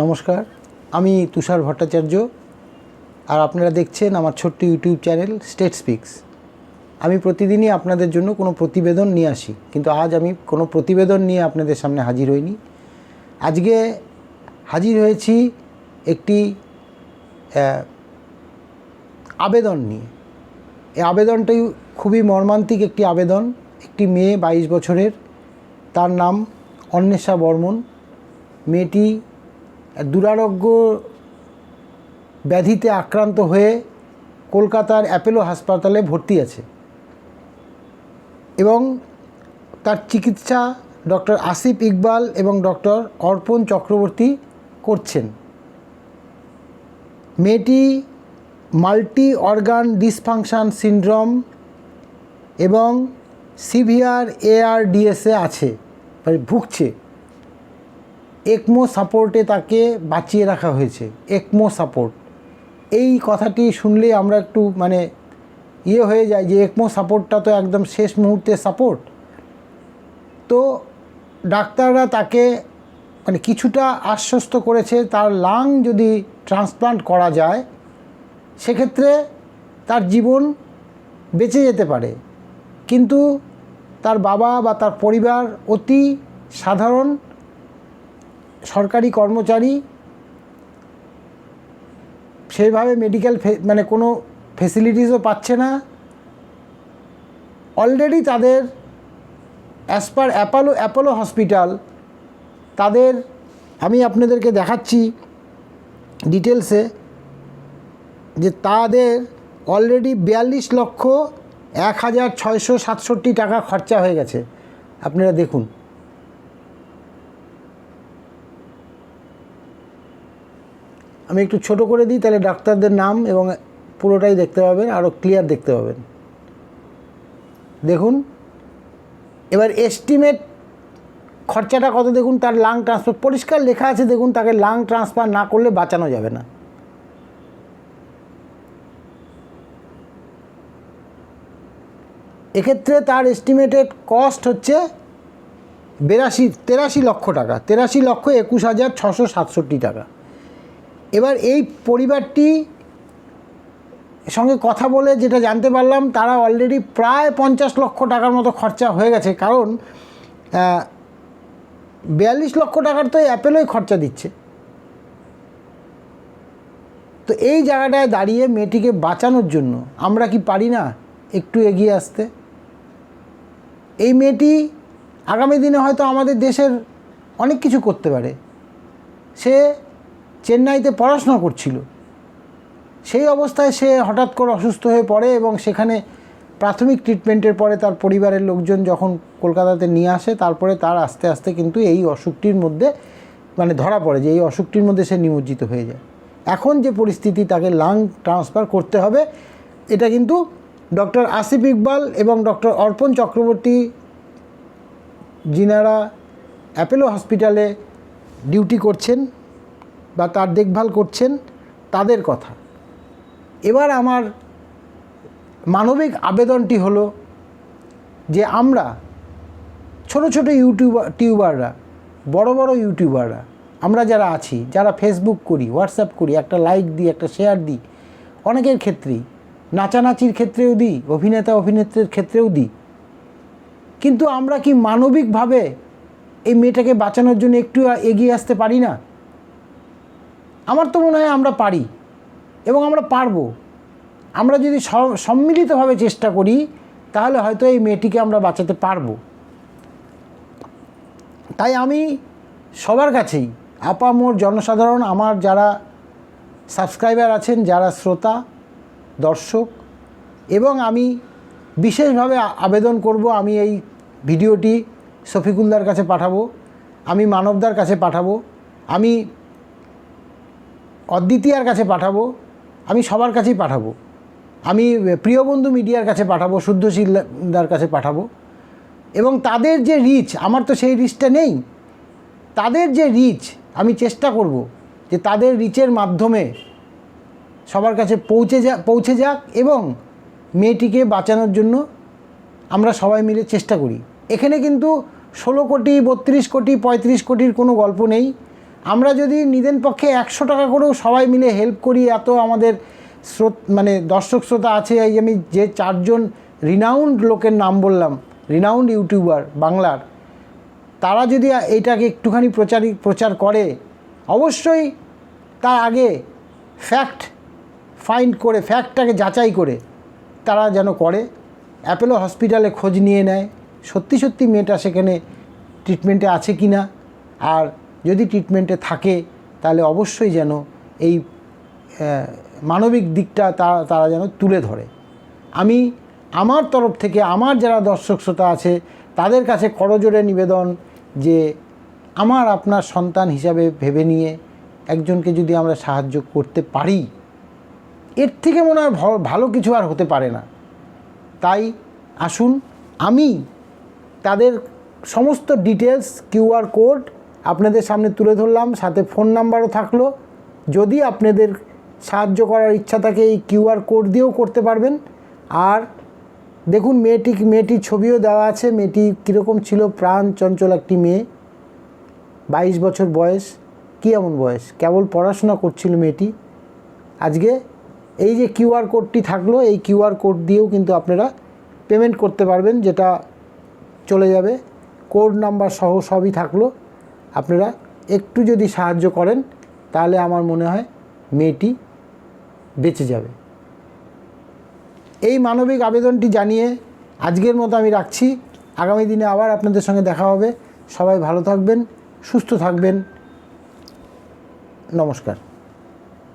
নমস্কার, আমি তুষার ভট্টাচার্য আর আপনারা দেখছেন আমার ছোট্ট ইউটিউব চ্যানেল স্টেট স্পিক্স আমি প্রতিদিনই আপনাদের জন্য কোনো প্রতিবেদন নিয়ে আসি, কিন্তু আজ আমি কোনো প্রতিবেদন নিয়ে আপনাদের সামনে হাজির হইনি। আজকে হাজির হয়েছি একটি আবেদন নিয়ে। এই আবেদনটাই খুবই মর্মান্তিক একটি আবেদন। একটি মেয়ে বাইশ বছরের, তার নাম অন্বেষা বর্মন। মেয়েটি দুরারোগ্য ব্যাধিতে আক্রান্ত হয়ে কলকাতার অ্যাপেলো হাসপাতালে ভর্তি আছে এবং তার চিকিৎসা ডক্টর আসিফ ইকবাল এবং ডক্টর অর্পণ চক্রবর্তী করছেন। মেয়েটি মাল্টি অর্গান ডিসফাংশন সিনড্রোম এবং সিভিয়ার এআরডিএসে আছে মানে ভুগছে। একমো সাপোর্টে তাকে বাঁচিয়ে রাখা হয়েছে, একমো সাপোর্ট এই কথাটি শুনলে আমরা একটু মানে ইয়ে হয়ে যায় যে একমো সাপোর্টটা তো একদম শেষ মুহূর্তে সাপোর্ট তো ডাক্তাররা তাকে মানে কিছুটা আশ্বস্ত করেছে, তার লাং যদি ট্রান্সপ্লান্ট করা যায়, সেক্ষেত্রে তার জীবন বেঁচে যেতে পারে। কিন্তু তার বাবা বা তার পরিবার অতি সাধারণ সরকারি কর্মচারী সেইভাবে মেডিকেল মানে কোনো ফেসিলিটিসও পাচ্ছে না। অলরেডি তাদের as per Apollo Apollo hospital তাদের, আমি আপনাদেরকে দেখাচ্ছি ডিটেলসে যে তাদের অলরেডি বিয়াল্লিশ লক্ষ এক হাজার ছয়শো সাতষট্টি টাকা খরচা হয়ে গেছে। আপনারা দেখুন। আমি একটু ছোট করে দিই, তাহলে ডাক্তারদের নাম এবং পুরোটাই দেখতে পাবেন আরও ক্লিয়ার দেখতে পাবেন। দেখুন, এবার এস্টিমেট খরচাটা কত, দেখুন তার লাং ট্রান্সফার পরিষ্কার লেখা আছে, দেখুন তাকে লাং ট্রান্সফার না করলে বাঁচানো যাবে না। এক্ষেত্রে তার এস্টিমেটেড কস্ট হচ্ছে বেরাশি, তেরাশি লক্ষ টাকা, তেরাশি লক্ষ একুশ হাজার ছশো সাতষট্টি টাকা। এবার এই পরিবারটি সঙ্গে কথা বলে যেটা জানতে পারলাম, তারা অলরেডি প্রায় পঞ্চাশ লক্ষ টাকার মতো খরচা হয়ে গেছে। কারণ বিয়াল্লিশ লক্ষ টাকার তো অ্যাপেলই খরচা দিচ্ছে। তো এই জায়গাটায় দাঁড়িয়ে মেয়েটিকে বাঁচানোর জন্য আমরা কি পারি না একটু এগিয়ে আসতে? এই মেয়েটি আগামী দিনে হয়তো আমাদের দেশের অনেক কিছু করতে পারে। সে চেন্নাইতে পড়াশোনা করছিল। সেই অবস্থায় সে হঠাৎ করে অসুস্থ হয়ে পড়ে এবং সেখানে প্রাথমিক ট্রিটমেন্টের পরে তার পরিবারের লোকজন যখন কলকাতাতে নিয়ে আসে, তারপরে তার আস্তে আস্তে কিন্তু এই অসুখটির মধ্যে মানে ধরা পড়ে যে এই অসুখটির মধ্যে সে নিমজ্জিত হয়ে যায়। এখন যে পরিস্থিতি তাকে লাং ট্রান্সফার করতে হবে, এটা কিন্তু ডক্টর আসিফ ইকবাল এবং ডক্টর অর্পণ চক্রবর্তী যিনারা অ্যাপেলো হসপিটালে ডিউটি করছেন। বা তার দেখভাল করছেন তাদের কথা। এবার আমার মানবিক আবেদনটি হলো যে আমরা ছোট ছোট ইউটিউবার টিউবাররা, বড় বড় ইউটিউবাররা, আমরা যারা আছি, যারা ফেসবুক করি হোয়াটসঅ্যাপ করি, একটা লাইক দিই, একটা শেয়ার দিই, অনেকের ক্ষেত্রেই, নাচানাচির ক্ষেত্রেও দিই, অভিনেতা অভিনেত্রীর ক্ষেত্রেও দিই। কিন্তু আমরা কি মানবিকভাবে এই মেয়েটাকে বাঁচানোর জন্য একটু এগিয়ে আসতে পারি না? আমার তো মনে হয় আমরা পারি এবং আমরা পারব। আমরা যদি সম্মিলিতভাবে চেষ্টা করি, তাহলে হয়তো এই মেয়েটিকে আমরা বাঁচাতে পারব। তাই আমি সবার কাছেই, আপা মোর জনসাধারণ, আমার যারা সাবস্ক্রাইবার আছেন, যারা শ্রোতা, দর্শক, এবং আমি বিশেষভাবে আবেদন করব, আমি এই ভিডিওটি শফিকুলদার কাছে পাঠাবো, আমি মানবদার কাছে পাঠাবো, আমি অদ্বিতীয়ার কাছে পাঠাবো, আমি সবার কাছেই পাঠাবো। আমি প্রিয়বন্ধু মিডিয়ার কাছে পাঠাবো শুদ্ধশীলদার কাছে পাঠাবো। এবং তাদের যে রিচ আমার তো সেই রিচটা নেই, তাদের যে রিচ আমি চেষ্টা করব যে তাদের রিচের মাধ্যমে সবার কাছে পৌঁছে যা, পৌঁছে যাক এবং মেয়েটিকে বাঁচানোর জন্য আমরা সবাই মিলে চেষ্টা করি। এখানে কিন্তু ষোলো কোটি, বত্রিশ কোটি, পঁয়ত্রিশ কোটির কোনো গল্প নেই। আমরা যদি নিদেন পক্ষে একশো টাকা করেও সবাই মিলে হেল্প করি, এত আমাদের স্রোত মানে দর্শক শ্রোতা আছে, এই আমি যে চারজন রিনাউন্ড লোকের নাম বললাম রিনাউন্ড ইউটিউবার বাংলার, তারা যদি এইটাকে একটুখানি প্রচারই প্রচার করে, অবশ্যই তার আগে ফ্যাক্ট ফাইন্ড করে ফ্যাক্টটাকে যাচাই করে, তারা যেন করে। অ্যাপেলো হসপিটালে খোঁজ নিয়ে নেয়, সত্যি সত্যি মেয়েটা সেখানে ট্রিটমেন্টে আছে কি না আর যদি ট্রিটমেন্টে থাকে, তাহলে অবশ্যই যেন এই মানবিক দিকটা তারা তারা যেন তুলে ধরে। আমি আমার তরফ থেকে, আমার যারা দর্শক শ্রোতা আছে, তাদের কাছে করজোড়ে নিবেদন যে আমার আপনার সন্তান হিসাবে ভেবে নিয়ে একজনকে যদি আমরা সাহায্য করতে পারি, এর থেকে মনে হয় ভালো কিছু আর হতে পারে না। তাই আসুন, আমি তাদের সমস্ত ডিটেলস কিউআর কোড আপনাদের সামনে তুলে ধরলাম, সাথে ফোন নাম্বারও থাকল। যদি আপনাদের সাহায্য করার ইচ্ছা থাকে, এই কিউআর কোড দিয়েও করতে পারবেন। আর দেখুন, মেয়েটি, মেয়েটির ছবিও দেওয়া আছে। মেয়েটি কীরকম ছিল, প্রাণ চঞ্চল একটি মেয়ে। বাইশ বছর বয়স। কী এমন বয়স? কেবল পড়াশোনা করছিল মেয়েটি। আজকে এই যে কিউআর কোডটি থাকল, এই কিউআর কোড দিয়েও কিন্তু আপনারা পেমেন্ট করতে পারবেন, যেটা চলে যাবে। কোড নাম্বার সহ সবই থাকল। আপনারা একটু যদি সাহায্য করেন, তাহলে আমার মনে হয় মেয়েটি বেঁচে যাবে। এই মানবিক আবেদনটি জানিয়ে আজকের মতো আমি রাখছি। আগামী দিনে আবার আপনাদের সঙ্গে দেখা হবে। সবাই ভালো থাকবেন, সুস্থ থাকবেন। নমস্কার।